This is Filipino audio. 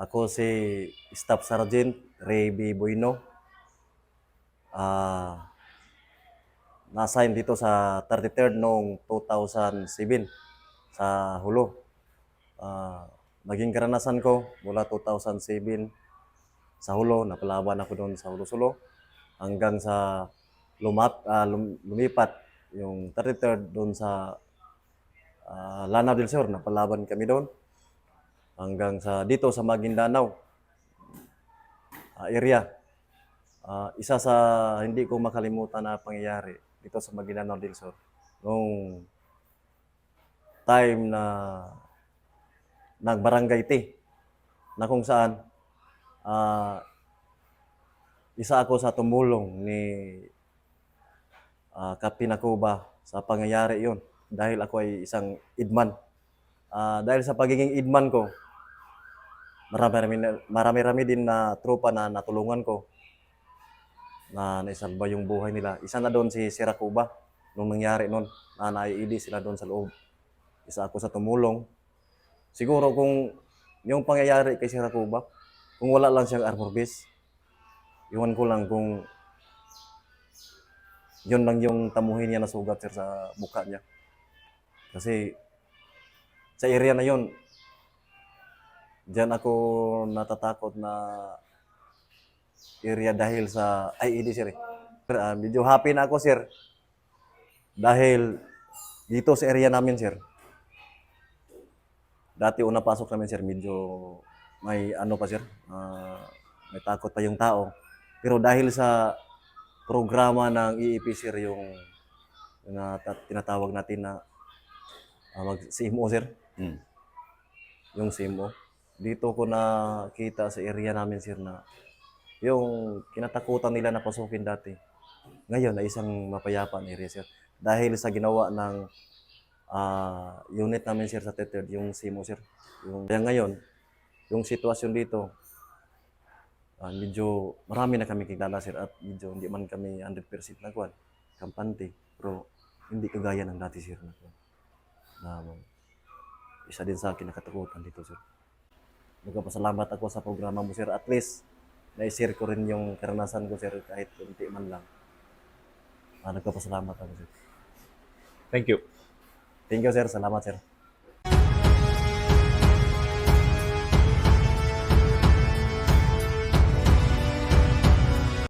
Ako si Staff Sergeant Ray B. Bueno. Ah, na-assign dito sa 33rd noong 2007 sa Hulo. Ah, naging karanasan ko mula 2007 sa Hulo, napalaban ako doon sa Hulo Sulo hanggang sa lumat, lum- lumipat yung 33rd doon sa ah, Lanao del Sur, napalaban kami doon hanggang sa dito sa Maguindanao ah, area. Ah, isa sa hindi ko makalimutan na pangyayari dito sa Maguindanao del Sur nung time na nagbarangay T na kung saan ah, isa ako sa tumulong ni ah, Captain Akuba sa pangyayari yon dahil ako ay isang idman. Ah, dahil sa pagiging idman ko, marami-rami, marami-rami din na tropa na natulungan ko na naisalba yung buhay nila. Isa na doon si Siracuba nung nangyari noon na naiidi sila doon sa loob. Isa ako sa tumulong. Siguro kung yung pangyayari kay Siracuba, kung wala lang siyang armor base, iwan ko lang kung yun lang yung tamuhin niya na sugat sir sa mukha niya. Kasi sa area na yun, diyan ako natatakot na area dahil sa ay hindi sir. eh. Sir, ah, medyo happy na ako sir. Dahil dito sa area namin sir. Dati una pasok namin sir, medyo may ano pa sir, ah, may takot pa yung tao. Pero dahil sa programa ng EEP sir yung, yung na, ta- tinatawag natin na ah, mag CMO sir. Mm. Yung CMO. Dito ko nakita sa area namin sir na yung kinatakutan nila na pasukin dati. Ngayon na isang mapayapa na area sir. Dahil sa ginawa ng ah, unit namin sir sa Tethered, yung CMO sir. Yung, kaya ngayon, yung sitwasyon dito, ah, medyo marami na kami kilala sir at medyo hindi man kami 100% na kampante. Pero hindi kagaya ng dati sir na. Na, isa din sa akin nakatakutan dito sir. Nagpapasalamat ako sa programa mo sir. At least, na-share ko rin yung karanasan ko sir kahit kunti man lang. Ah, nagpapasalamat ako sir. Thank you. Thank you sir. Salamat sir.